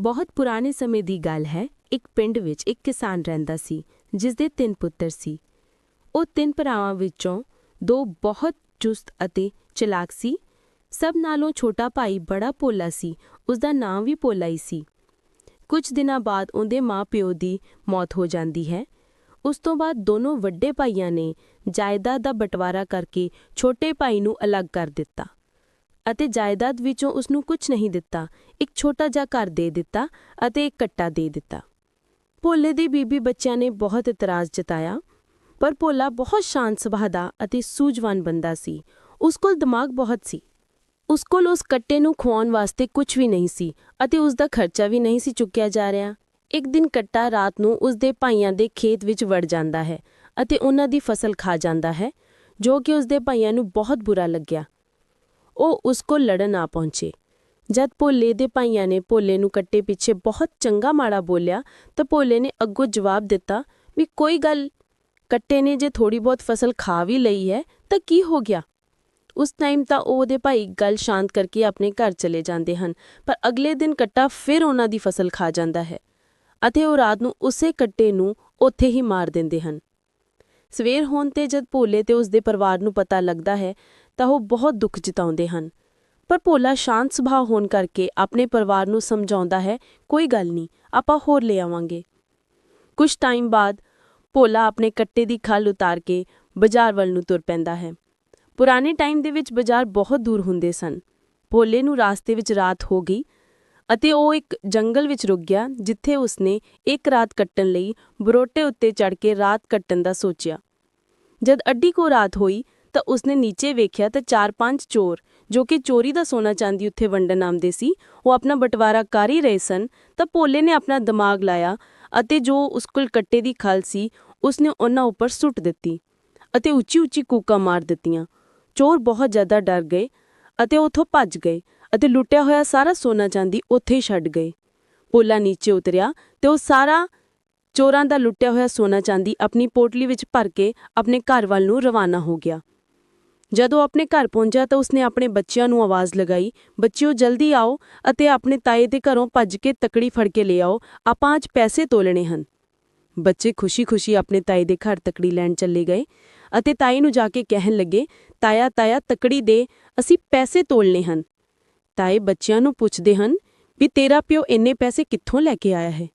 ਬਹੁਤ ਪੁਰਾਣੇ ਸਮੇਂ ਦੀ ਗੱਲ ਹੈ, ਇੱਕ ਪਿੰਡ ਵਿੱਚ ਇੱਕ ਕਿਸਾਨ ਰਹਿੰਦਾ ਸੀ ਜਿਸ ਦੇ ਤਿੰਨ ਪੁੱਤਰ ਸੀ। ਉਹ ਤਿੰਨ ਭਰਾਵਾਂ ਵਿੱਚੋਂ ਦੋ ਬਹੁਤ ਚੁਸਤ ਅਤੇ ਚਲਾਕ ਸੀ। ਸਭ ਨਾਲੋਂ ਛੋਟਾ ਭਾਈ ਬੜਾ ਭੋਲਾ ਸੀ ਉਸ ਦਾ ਨਾਮ ਵੀ ਭੋਲਾ ਹੀ ਸੀ। ਕੁਝ ਦਿਨਾਂ ਬਾਅਦ ਉਹਦੇ ਮਾਂ-ਪਿਓ ਦੀ ਮੌਤ ਹੋ ਜਾਂਦੀ ਹੈ। ਉਸ ਤੋਂ ਬਾਅਦ ਦੋਨੋਂ ਵੱਡੇ ਭਾਈਆਂ ਨੇ ਜਾਇਦਾਦ ਦਾ ਬਟਵਾਰਾ ਕਰਕੇ ਛੋਟੇ ਭਾਈ ਨੂੰ ਅਲੱਗ ਕਰ ਦਿੱਤਾ। ਅਤੇ ਜਾਇਦਾਦ ਵਿੱਚੋਂ ਉਸ ਨੂੰ ਕੁਝ ਨਹੀਂ ਦਿੱਤਾ। ਇੱਕ ਛੋਟਾ ਜਿਹਾ ਘਰ ਦੇ ਦਿੱਤਾ ਅਤੇ ਇੱਕ ਕੱਟਾ ਦੇ ਦਿੱਤਾ। ਭੋਲੇ ਦੀ ਬੀਬੀ ਬੱਚਿਆਂ ਨੇ ਬਹੁਤ ਇਤਰਾਜ਼ ਜਤਾਇਆ, ਪਰ ਭੋਲਾ ਬਹੁਤ ਸ਼ਾਂਤ ਸੁਭਾਅ ਦਾ ਅਤੇ ਸੂਝਵਾਨ ਬੰਦਾ ਸੀ। ਉਸ ਕੋਲ ਦਿਮਾਗ ਬਹੁਤ ਸੀ। ਉਸ ਕੋਲ ਉਸ ਕੱਟੇ ਨੂੰ ਖਵਾਉਣ ਵਾਸਤੇ ਕੁਝ ਵੀ ਨਹੀਂ ਸੀ ਅਤੇ ਉਸ ਦਾ ਖਰਚਾ ਵੀ ਨਹੀਂ ਸੀ ਚੁੱਕਿਆ ਜਾ ਰਿਹਾ। ਇੱਕ ਦਿਨ ਕੱਟਾ ਰਾਤ ਨੂੰ ਉਸ ਦੇ ਭਾਈਆਂ ਦੇ ਖੇਤ ਵਿੱਚ ਵੜ ਜਾਂਦਾ ਹੈ ਅਤੇ ਉਹਨਾਂ ਦੀ ਫਸਲ ਖਾ ਜਾਂਦਾ ਹੈ, ਜੋ ਕਿ ਉਸ ਦੇ ਭਾਈਆਂ ਨੂੰ ਬਹੁਤ ਬੁਰਾ ਲੱਗਿਆ। ਉਹ ਉਸ ਕੋਲ ਲੜਨ ਆ ਪਹੁੰਚੇ। ਜਦ ਭੋਲੇ ਦੇ ਭਾਈਆਂ ਨੇ ਭੋਲੇ ਨੂੰ ਕੱਟੇ ਪਿੱਛੇ ਬਹੁਤ ਚੰਗਾ ਮਾੜਾ ਬੋਲਿਆ, ਤਾਂ ਭੋਲੇ ਨੇ ਅੱਗੋਂ ਜਵਾਬ ਦਿੱਤਾ, ਵੀ ਕੋਈ ਗੱਲ, ਕੱਟੇ ਨੇ ਜੇ ਥੋੜੀ ਬਹੁਤ ਫਸਲ ਖਾ ਵੀ ਲਈ ਹੈ, ਤਾਂ ਕੀ ਹੋ ਗਿਆ? ਉਸ ਟਾਈਮ ਤਾਂ ਉਹ ਉਹਦੇ ਭਾਈ ਗੱਲ ਸ਼ਾਂਤ ਕਰਕੇ ਆਪਣੇ ਘਰ ਚਲੇ ਜਾਂਦੇ ਹਨ, ਪਰ ਅਗਲੇ ਦਿਨ ਕੱਟਾ ਫਿਰ ਉਹਨਾਂ ਦੀ ਫਸਲ ਖਾ ਜਾਂਦਾ ਹੈ ਅਤੇ ਉਹ ਰਾਤ ਨੂੰ ਉਸੇ ਕੱਟੇ ਨੂੰ ਉੱਥੇ ਹੀ ਮਾਰ ਦਿੰਦੇ ਹਨ। ਸਵੇਰ ਹੋਣ ਤੇ ਜਦ ਭੋਲੇ ਤੇ ਉਸ ਦੇ ਪਰਿਵਾਰ ਨੂੰ ਪਤਾ ਲੱਗਦਾ ਹੈ ਤਾਂ ਉਹ ਬਹੁਤ ਦੁੱਖ ਜਤਾਉਂਦੇ ਹਨ। ਪਰ ਭੋਲਾ ਸ਼ਾਂਤ ਸੁਭਾਅ ਹੋਣ ਕਰਕੇ ਆਪਣੇ ਪਰਿਵਾਰ ਨੂੰ ਸਮਝਾਉਂਦਾ ਹੈ, ਕੋਈ ਗੱਲ ਨਹੀਂ, ਆਪਾਂ ਹੋਰ ਲੈ ਆਵਾਂਗੇ। ਕੁਝ ਟਾਈਮ ਬਾਅਦ ਭੋਲਾ ਆਪਣੇ ਕੱਟੇ ਦੀ ਖੱਲ ਉਤਾਰ ਕੇ ਬਾਜ਼ਾਰ ਵੱਲ ਨੂੰ ਤੁਰ ਪੈਂਦਾ ਹੈ। ਪੁਰਾਣੇ ਟਾਈਮ ਦੇ ਵਿੱਚ ਬਾਜ਼ਾਰ ਬਹੁਤ ਦੂਰ ਹੁੰਦੇ ਸਨ। ਭੋਲੇ ਨੂੰ ਰਾਸਤੇ ਵਿੱਚ ਰਾਤ ਹੋ ਗਈ ਅਤੇ ਉਹ ਇੱਕ ਜੰਗਲ ਵਿੱਚ ਰੁਕ ਗਿਆ, ਜਿੱਥੇ ਉਸਨੇ ਇੱਕ ਰਾਤ ਕੱਟਣ ਲਈ ਬਰੋਟੇ ਉੱਤੇ ਚੜ ਕੇ ਰਾਤ ਕੱਟਣ ਦਾ ਸੋਚਿਆ। ਜਦ ਅੱਡੀ ਕੋ ਰਾਤ ਹੋਈ ਤਾਂ ਉਸਨੇ ਨੀਚੇ ਵੇਖਿਆ ਤਾਂ ਚਾਰ ਪੰਜ ਚੋਰ, ਜੋ ਕਿ ਚੋਰੀ ਦਾ ਸੋਨਾ ਚਾਂਦੀ ਉੱਥੇ ਵੰਡਣ ਆਉਂਦੇ ਸੀ, ਉਹ ਆਪਣਾ ਬਟਵਾਰਾ ਕਰ ਹੀ ਰਹੇ ਸਨ, ਤਾਂ ਭੋਲੇ ਨੇ ਆਪਣਾ ਦਿਮਾਗ ਲਾਇਆ ਅਤੇ ਜੋ ਉਸ ਕੋਲ ਕੱਟੇ ਦੀ ਖਲ ਸੀ, ਉਸਨੇ ਉਹਨਾਂ ਉੱਪਰ ਸੁੱਟ ਦਿੱਤੀ ਅਤੇ ਉੱਚੀ ਉੱਚੀ ਕੂਕਾਂ ਮਾਰ ਦਿੱਤੀਆਂ। ਚੋਰ ਬਹੁਤ ਜ਼ਿਆਦਾ ਡਰ ਗਏ ਅਤੇ ਉੱਥੋਂ ਭੱਜ ਗਏ ਅਤੇ ਲੁੱਟਿਆ ਹੋਇਆ ਸਾਰਾ ਸੋਨਾ ਚਾਂਦੀ ਉੱਥੇ ਹੀ ਛੱਡ ਗਏ। ਭੋਲਾ ਨੀਚੇ ਉਤਰਿਆ ਤੇ ਉਹ ਸਾਰਾ ਚੋਰਾਂ ਦਾ ਲੁੱਟਿਆ ਹੋਇਆ ਸੋਨਾ ਚਾਂਦੀ ਆਪਣੀ ਪੋਟਲੀ ਵਿੱਚ ਭਰ ਕੇ ਆਪਣੇ ਘਰ ਵੱਲ ਨੂੰ ਰਵਾਨਾ ਹੋ ਗਿਆ। ਜਦੋਂ ਆਪਣੇ ਘਰ ਪਹੁੰਚਿਆ ਤਾਂ ਉਸਨੇ ਆਪਣੇ ਬੱਚਿਆਂ ਨੂੰ ਆਵਾਜ਼ ਲਗਾਈ, ਬੱਚਿਓ, ਜਲਦੀ ਆਓ ਅਤੇ ਆਪਣੇ ਤਾਏ ਦੇ ਘਰੋਂ ਭੱਜ ਕੇ ਤਕੜੀ ਫੜ ਕੇ ਲੈ ਆਓ, ਆਪਾਂ ਅੱਜ ਪੈਸੇ ਤੋਲਣੇ ਹਨ। ਬੱਚੇ ਖੁਸ਼ੀ-ਖੁਸ਼ੀ ਆਪਣੇ ਤਾਏ ਦੇ ਘਰ ਤਕੜੀ ਲੈਣ ਚੱਲੇ ਗਏ ਅਤੇ ਤਾਏ ਨੂੰ ਜਾ ਕੇ ਕਹਿਣ ਲੱਗੇ, ਤਾਇਆ ਤਾਇਆ, ਤਕੜੀ ਦੇ, ਅਸੀਂ ਪੈਸੇ ਤੋਲਣੇ ਹਨ। ਤਾਏ ਬੱਚਿਆਂ ਨੂੰ ਪੁੱਛਦੇ ਹਨ, ਵੀ ਤੇਰਾ ਪਿਓ ਇੰਨੇ ਪੈਸੇ ਕਿੱਥੋਂ ਲੈ ਕੇ ਆਇਆ ਹੈ?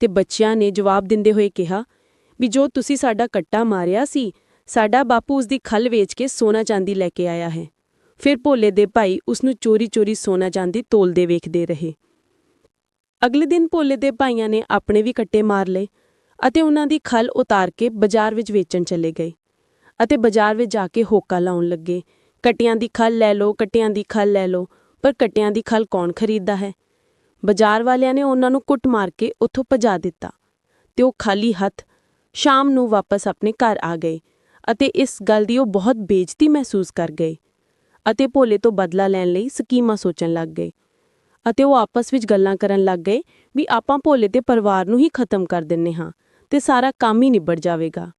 ਤੇ ਬੱਚਿਆਂ ਨੇ ਜਵਾਬ ਦਿੰਦੇ ਹੋਏ ਕਿਹਾ, ਵੀ ਜੋ ਤੁਸੀਂ ਸਾਡਾ ਕੱਟਾ ਮਾਰਿਆ ਸੀ ਸਾਡਾ ਬਾਪੂ ਉਸ ਦੀ ਖੱਲ ਵੇਚ ਕੇ ਸੋਨਾ ਚਾਂਦੀ ਲੈ ਕੇ ਆਇਆ ਹੈ। ਫਿਰ ਭੋਲੇ ਦੇ ਭਾਈ ਉਸ ਨੂੰ ਚੋਰੀ-ਚੋਰੀ ਸੋਨਾ ਚਾਂਦੀ ਤੋਲਦੇ ਵੇਖਦੇ ਰਹੇ। ਅਗਲੇ ਦਿਨ ਭੋਲੇ ਦੇ ਭਾਈਆਂ ਨੇ ਆਪਣੇ ਵੀ ਕੱਟੇ ਮਾਰ ਲਏ ਅਤੇ ਉਹਨਾਂ ਦੀ ਖੱਲ ਉਤਾਰ ਕੇ ਬਾਜ਼ਾਰ ਵਿੱਚ ਵੇਚਣ ਚਲੇ ਗਏ ਅਤੇ ਬਾਜ਼ਾਰ ਵਿੱਚ ਜਾ ਕੇ ਹੋਕਾ ਲਾਉਣ ਲੱਗੇ। ਕਟਿਆਂ ਦੀ ਖੱਲ ਲੈ ਲਓ, ਕਟਿਆਂ ਦੀ ਖੱਲ ਲੈ ਲਓ, ਪਰ ਕਟਿਆਂ ਦੀ ਖੱਲ ਕੌਣ ਖਰੀਦਦਾ ਹੈ? ਬਾਜ਼ਾਰ ਵਾਲਿਆਂ ਨੇ ਉਹਨਾਂ ਨੂੰ ਕੁੱਟ ਮਾਰ ਕੇ ਉੱਥੋਂ ਭਜਾ ਦਿੱਤਾ ਤੇ ਉਹ ਖਾਲੀ ਹੱਥ ਸ਼ਾਮ ਨੂੰ ਵਾਪਸ ਆਪਣੇ ਘਰ ਆ ਗਏ। ਅਤੇ ਇਸ ਗੱਲ ਦੀ ਉਹ ਬਹੁਤ ਬੇਇੱਜ਼ਤੀ ਮਹਿਸੂਸ ਕਰ ਗਏ ਅਤੇ ਭੋਲੇ ਤੋਂ ਬਦਲਾ ਲੈਣ ਲਈ ਸਕੀਮਾਂ ਸੋਚਣ ਲੱਗ ਗਏ ਅਤੇ ਉਹ ਆਪਸ ਵਿੱਚ ਗੱਲਾਂ ਕਰਨ ਲੱਗ ਗਏ ਵੀ ਆਪਾਂ ਭੋਲੇ ਤੇ ਪਰਿਵਾਰ ਨੂੰ ਹੀ ਖਤਮ ਕਰ ਦਿੰਨੇ ਹਾਂ ਤੇ ਸਾਰਾ ਕੰਮ ਹੀ ਨਿਬੜ ਜਾਵੇਗਾ,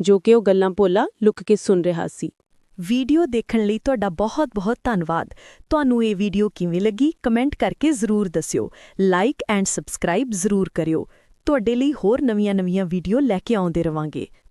ਜੋ ਕਿ ਉਹ ਗੱਲਾਂ ਭੋਲਾ ਲੁੱਕ ਕੇ ਸੁਣ ਰਿਹਾ ਸੀ। ਵੀਡੀਓ ਦੇਖਣ ਲਈ ਤੁਹਾਡਾ ਬਹੁਤ-ਬਹੁਤ ਧੰਨਵਾਦ। ਤੁਹਾਨੂੰ ਇਹ ਵੀਡੀਓ ਕਿਵੇਂ ਲੱਗੀ ਕਮੈਂਟ ਕਰਕੇ ਜ਼ਰੂਰ ਦੱਸਿਓ। ਲਾਈਕ ਐਂਡ ਸਬਸਕ੍ਰਾਈਬ ਜ਼ਰੂਰ ਕਰਿਓ। ਤੁਹਾਡੇ ਲਈ ਹੋਰ ਨਵੀਆਂ-ਨਵੀਆਂ ਵੀਡੀਓ ਲੈ ਕੇ ਆਉਂਦੇ ਰਵਾਂਗੇ।